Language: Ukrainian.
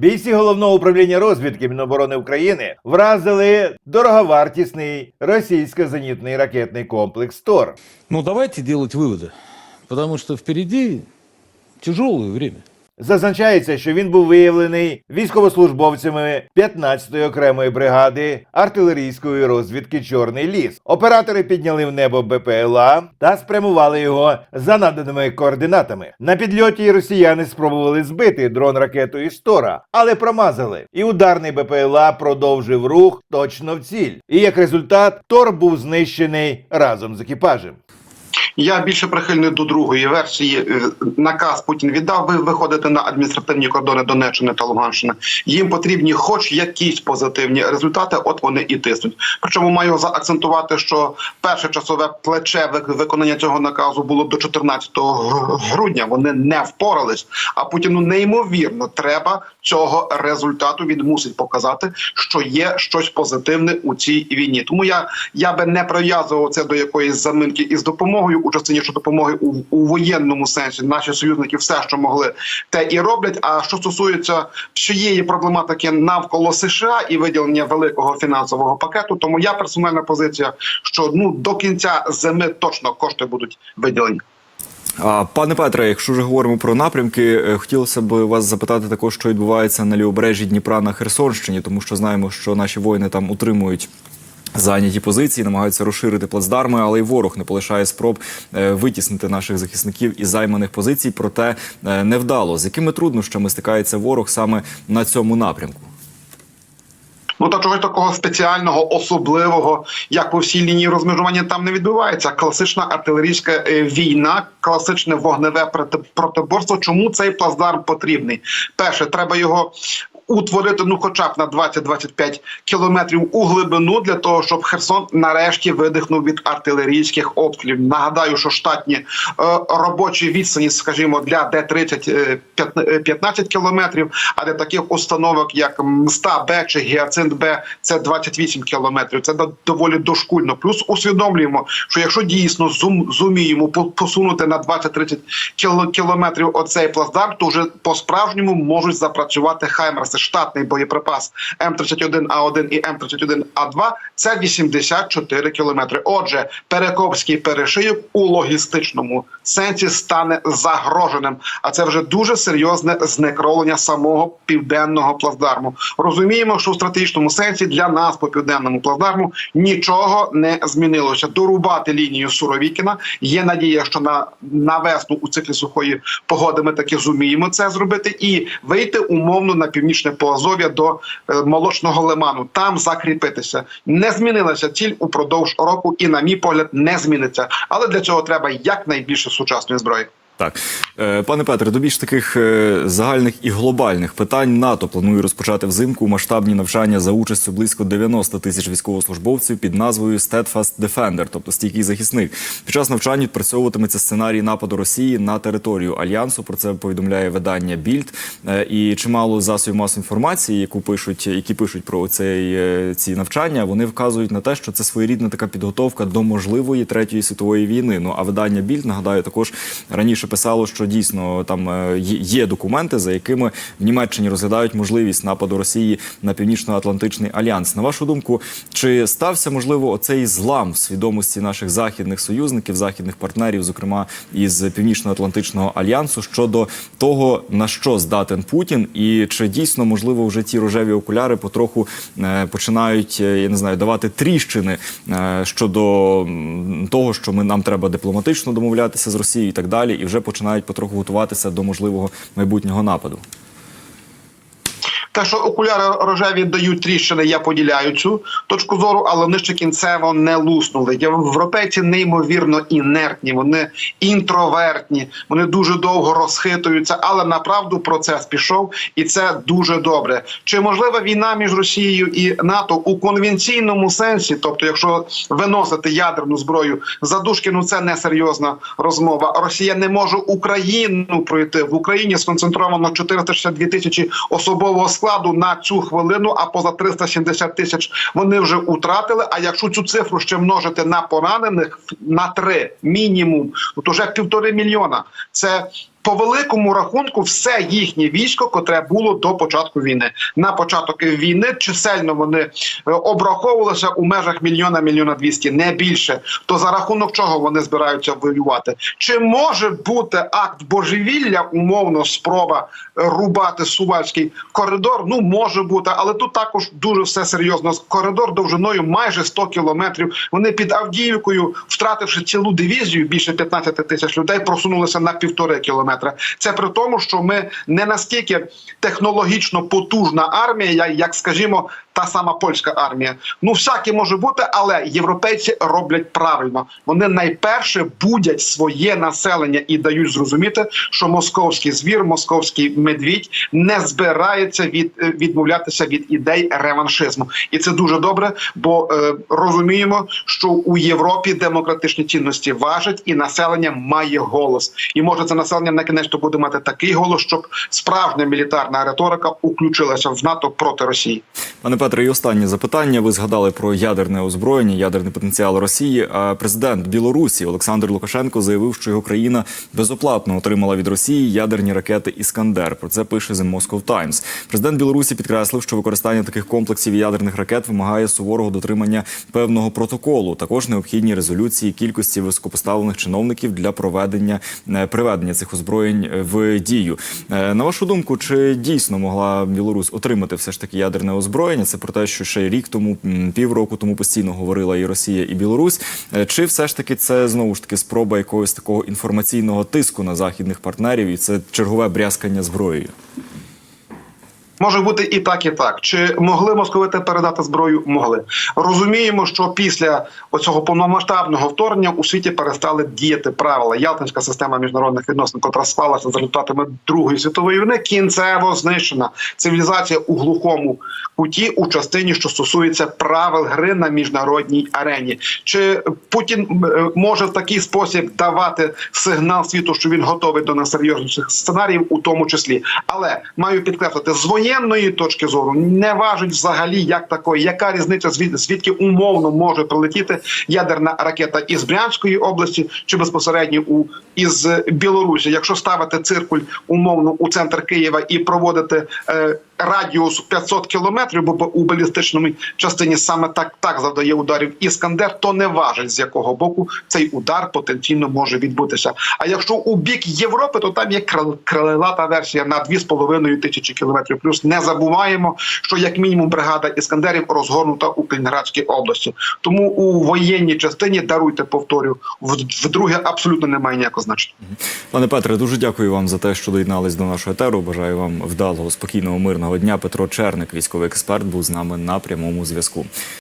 Бійці головного управління розвідки Міноборони України вразили дороговартісний російсько-зенітний ракетний комплекс ТОР. Ну, давайте делать виводи, тому що впереди тяжелое время. Зазначається, що він був виявлений військовослужбовцями 15-ї окремої бригади артилерійської розвідки Чорний ліс. Оператори підняли в небо БПЛА та спрямували його за наданими координатами. На підльоті росіяни спробували збити дрон ракетою Стора, але промазали. І ударний БПЛА продовжив рух точно в ціль. І як результат, Тор був знищений разом з екіпажем. Я більше прихильний до другої версії. Е, Наказ Путін віддав. Ви виходите на адміністративні кордони Донеччини та Луганщини. Їм потрібні, хоч якісь позитивні результати. От вони і тиснуть. Причому маю заакцентувати, що перше часове плече вик- виконання цього наказу було до 14 грудня. Вони не впорались. А Путіну неймовірно треба цього результату. Він мусить показати, що є щось позитивне у цій війні. Тому я, я би не прив'язував це до якоїсь заминки із допомогою у частині що допомоги у, у воєнному сенсі. Наші союзники все, що могли, те і роблять. А що стосується всієї проблематики навколо США і виділення великого фінансового пакету, тому я персональна позиція, що ну до кінця зими точно кошти будуть виділені. Пане Петре, якщо вже говоримо про напрямки, е, хотілося б вас запитати також, що відбувається на лівобережжі Дніпра на Херсонщині, тому що знаємо, що наші воїни там утримують. Зайняті позиції, намагаються розширити плацдарми, але й ворог не полишає спроб е, витіснити наших захисників із займаних позицій, проте е, невдало. З якими труднощами стикається ворог саме на цьому напрямку? Ну та чогось такого спеціального, особливого, як по всій лінії розмежування, там не відбувається. Класична артилерійська е, війна, класичне вогневе проти- протиборство. Чому цей плацдарм потрібний? Перше, треба його. Утворити ну, хоча б на 20-25 кілометрів у глибину для того, щоб Херсон нарешті видихнув від артилерійських обстрілів. Нагадаю, що штатні е, робочі відстані, скажімо, для Д-30 е, е, 15 кілометрів, а для таких установок, як Мста Б чи Гіацинт Б, це 28 кілометрів. Це доволі дошкульно. Плюс усвідомлюємо, що якщо дійсно зум, зуміємо посунути на 20-30 кіло- кілометрів оцей плацдарм, то вже по справжньому можуть запрацювати Хаймерси. Штатний боєприпас М31А1 і М31А2 – це 84 кілометри. Отже, Перекопський перешийок у логістичному сенсі стане загроженим. А це вже дуже серйозне знекровлення самого південного плацдарму. Розуміємо, що в стратегічному сенсі для нас по південному плацдарму нічого не змінилося. Дорубати лінію Суровікіна. Є надія, що на, на весну у циклі сухої погоди ми таки зуміємо це зробити і вийти умовно на північне Поазов'я до е, молочного лиману. Там закріпитися. Не змінилася ціль упродовж року, і, на мій погляд, не зміниться. Але для цього треба якнайбільше сучасної зброї. Так, пане Петре, до більш таких е, загальних і глобальних питань НАТО планує розпочати взимку масштабні навчання за участю близько 90 тисяч військовослужбовців під назвою Steadfast Defender, тобто стійкий захисник. Під час навчань відпрацьовуватиметься сценарій нападу Росії на територію альянсу. Про це повідомляє видання Більд Е, і чимало засобів масової інформації, яку пишуть, які пишуть про цей е, ці навчання. Вони вказують на те, що це своєрідна така підготовка до можливої третьої світової війни. Ну а видання Більд нагадаю також раніше писало, що дійсно там е, є- є документи, за якими в Німеччині розглядають можливість нападу Росії на північно-атлантичний альянс. На вашу думку, чи стався можливо оцей злам в свідомості наших західних союзників, західних партнерів, зокрема із північно-атлантичного альянсу, щодо того на що здатен Путін, і чи дійсно можливо вже ті рожеві окуляри потроху е, починають е, я не знаю давати тріщини е, щодо того, що ми нам треба дипломатично домовлятися з Росією і так далі, і вже починають потроху готуватися до можливого майбутнього нападу. Те, що окуляри рожеві дають тріщини, я поділяю цю точку зору, але вони ще кінцево не луснули. Європейці неймовірно інертні, вони інтровертні, вони дуже довго розхитуються, але направду процес пішов, і це дуже добре. Чи можлива війна між Росією і НАТО у конвенційному сенсі? Тобто, якщо виносити ядерну зброю за Душкіну, це не серйозна розмова. Росія не може Україну пройти в Україні. Сконцентровано 462 тисячі особового складу на цю хвилину, а поза 370 тисяч вони вже втратили. А якщо цю цифру ще множити на поранених на три мінімум, то вже півтори мільйона. Це по великому рахунку все їхнє військо, котре було до початку війни. На початок війни чисельно вони е, обраховувалися у межах мільйона мільйона двісті, не більше. То за рахунок чого вони збираються воювати? Чи може бути акт божевілля, умовно спроба е, рубати сувальський коридор? Ну може бути, але тут також дуже все серйозно. Коридор довжиною майже 100 кілометрів. Вони під Авдіївкою, втративши цілу дивізію, більше 15 тисяч людей, просунулися на півтори кілометра. Це при тому, що ми не настільки технологічно потужна армія, як, скажімо, та сама польська армія. Ну, всяке може бути, але європейці роблять правильно. Вони найперше будять своє населення і дають зрозуміти, що московський звір, московський медвідь не збирається від відмовлятися від ідей реваншизму, і це дуже добре, бо е, розуміємо, що у Європі демократичні цінності важать, і населення має голос. І може це населення на кінець буде мати такий голос, щоб справжня мілітарна риторика уключилася в НАТО проти Росії. Пане Петре, і останнє запитання. Ви згадали про ядерне озброєння, ядерний потенціал Росії. Президент Білорусі Олександр Лукашенко заявив, що його країна безоплатно отримала від Росії ядерні ракети Іскандер. Про це пише The Moscow Times. Президент Білорусі підкреслив, що використання таких комплексів ядерних ракет вимагає суворого дотримання певного протоколу. Також необхідні резолюції кількості високопоставлених чиновників для проведення е, приведення цих озброєнь в дію. Е, На вашу думку, чи дійсно могла Білорусь отримати все ж таки ядерне озброєння? Це про те, що ще рік тому, півроку тому постійно говорила і Росія, і Білорусь. Е, Чи все ж таки це знову ж таки спроба якогось такого інформаційного тиску на західних партнерів, і це чергове брязкання зброєю? Може бути і так, і так. Чи могли московити передати зброю? Могли. Розуміємо, що після оцього повномасштабного вторгнення у світі перестали діяти правила. Ялтинська система міжнародних відносин, котра склалася за результатами Другої світової війни, кінцево знищена. Цивілізація у глухому куті у частині, що стосується правил гри на міжнародній арені. Чи Путін е, може в такий спосіб давати сигнал світу, що він готовий до найсерйозніших сценаріїв, у тому числі, але маю підкреслити з воєнної точки зору не важить взагалі як такої, яка різниця звід, звідки умовно може прилетіти ядерна ракета із Брянської області чи безпосередньо у із Білорусі. Якщо ставити циркуль умовно у центр Києва і проводити е, радіус 500 кілометрів, бо у балістичному частині саме так так завдає ударів іскандер, то не важить з якого боку цей удар потенційно може відбутися. А якщо у бік Європи, то там є крил- крилата версія на 2,5 тисячі кілометрів. Плюс не забуваємо, що як мінімум бригада іскандерів розгорнута у Калінінградській області. Тому у воєнній частині даруйте повторю вдруге абсолютно немає ніякого значення. Пане Петре, дуже дякую вам за те, що доєднались до нашого етеру. Бажаю вам вдалого, спокійного, мирного дня. Петро Черник, військовий експерт, був з нами на прямому зв'язку.